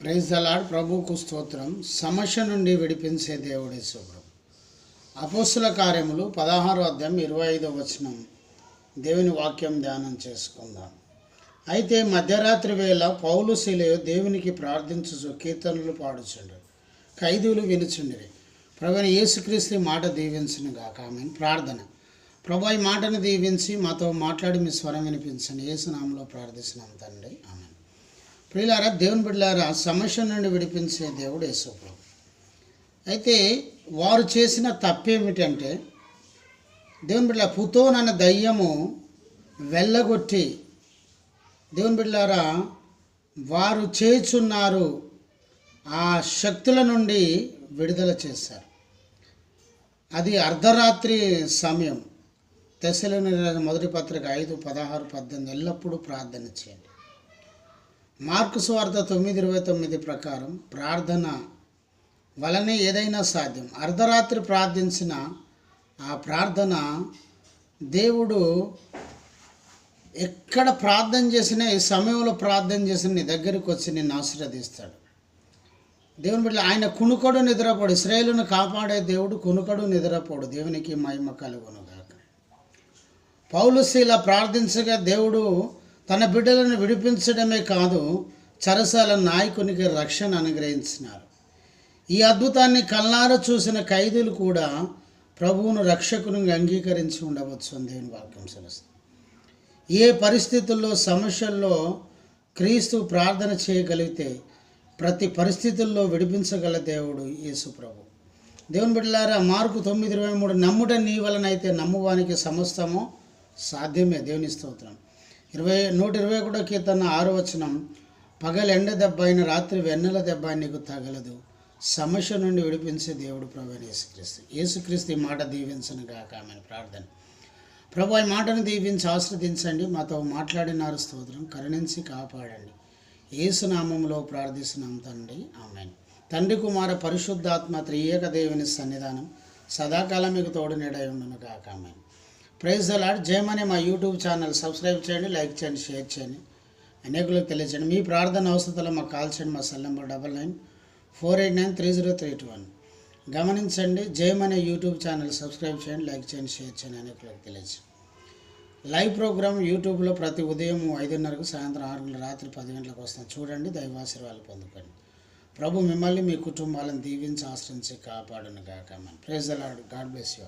Praise the Lord ప్రభుకు స్తోత్రం. సమస్య నుండి విడిపించే దేవుడే శుభ్రం. అపోస్తుల కార్యములు పదహారో అధ్యాయం ఇరవై ఐదో వచనం. దేవుని వాక్యం ధ్యానం చేసుకుందాం. అయితే మధ్యరాత్రి వేళ పౌలు శిలయు దేవునికి ప్రార్థించు కీర్తనలు పాడుచుండ్రు ఖైదీలు వినుచుండ్రి. ప్రభుని యేసుక్రీస్తు మాట దీవించను గాక. ఆమె ప్రార్థన. ప్రభు ఈ మాటను దీవించి మాతో మాట్లాడి మీ స్వరం వినిపించండి. యేసునామంలో ప్రార్థిస్తున్నాం తండ్రి. ఆమె ప్రియులారా దేవుని బిడ్డలారా సమస్య నుండి విడిపించే దేవుడు యేసుప్రభు. అయితే వారు చేసిన తప్పేమిటంటే దేవుని బిడ్డ పుతోనన్న దయ్యము వెళ్ళగొట్టి దేవుని బిడ్డలారా వారు చేచున్నారు ఆ శక్తుల నుండి విడుదల చేశారు. అది అర్ధరాత్రి సమయం. దశలోని మొదటి పత్రిక ఐదు పదహారు పద్దెనిమిది ఎల్లప్పుడూ ప్రార్థన చేయండి. మార్కు స్వార్థ తొమ్మిది ఇరవై తొమ్మిది ప్రకారం ప్రార్థన వలనే ఏదైనా సాధ్యం. అర్ధరాత్రి ప్రార్థించిన ఆ ప్రార్థన దేవుడు ఎక్కడ ప్రార్థన చేసినా ఈ సమయంలో ప్రార్థన చేసిన నీ దగ్గరికి వచ్చి నిన్ను ఆశీర్వదిస్తాడు. దేవుని బిడ్డ ఆయన కునుకడు నిద్రపోడు. ఇస్రాయేలును కాపాడే దేవుడు కునుకడు నిద్రపోడు. దేవునికి మహిమ కలుగునుగాక పౌలుశీల ప్రార్థించగా దేవుడు తన బిడ్డలను విడిపించడమే కాదు చరసాల నాయకునికి రక్షణ అనుగ్రహించినారు. ఈ అద్భుతాన్ని కల్లార చూసిన ఖైదీలు కూడా ప్రభువును రక్షకుని అంగీకరించి ఉండవచ్చు అని దేవుని వాక్యం సెలవుస్తుంది. ఏ పరిస్థితుల్లో సమస్యల్లో క్రీస్తు ప్రార్థన చేయగలిగితే ప్రతి పరిస్థితుల్లో విడిపించగల దేవుడు యేసు ప్రభు. దేవుని బిడ్డలారా మార్కు తొమ్మిది ఇరవై మూడు నమ్ముట నీ వలనైతే నమ్మువానికి సమస్తము సాధ్యమే. దేవుని స్తోత్రం. ఇరవై నూట ఇరవై ఒకటో కీర్తన ఆరు వచనం పగలు ఎండ దెబ్బ అయిన రాత్రి వెన్నెల దెబ్బ నీకు తగలదు. సమస్య నుండి విడిపించే దేవుడు ప్రభు యేసుక్రీస్తు. యేసుక్రీస్తు ఈ మాట దీవించను గాక. ఆమెను. ప్రార్థన. ప్రభు ఈ మాటను దీవించి ఆశ్రదించండి. మాతో మాట్లాడినారు స్తోత్రం. కరుణించి కాపాడండి. ఏసునామంలో ప్రార్థిస్తున్నాం తండ్రి. ఆమెన్. తండ్రి కుమార పరిశుద్ధాత్మ త్రియేక దేవుని సన్నిధానం సదాకాలం మీకు తోడు నీడై ఉండును కాక ఆమెను. ప్రైజ్ అలాడ్ జయమనే మా యూట్యూబ్ ఛానల్. సబ్స్క్రైబ్ చేయండి లైక్ చేయండి షేర్ చేయండి. అనేకులకు తెలియజేయండి. మీ ప్రార్థన అవసరతలో మాకు కాల్ చేయండి. మా cell number double nine four eight nine three zero three two one. గమనించండి జయమనే యూట్యూబ్ ఛానల్. సబ్స్క్రైబ్ చేయండి లైక్ చేయండి షేర్ చేయండి అనేకులకు తెలియజేయండి. లైవ్ ప్రోగ్రామ్ యూట్యూబ్లో ప్రతి ఉదయం ఐదున్నరకు సాయంత్రం ఆరు గంటల రాత్రి పది గంటలకు వస్తాను చూడండి దైవాశీర్వాదాలు పొందుకోండి. ప్రభు మిమ్మల్ని మీ కుటుంబాలను దీవించి ఆశ్రయించి కాపాడును గాక. మన ప్రేజ్ అలాడ్ గాడ్ బ్లెస్ యూ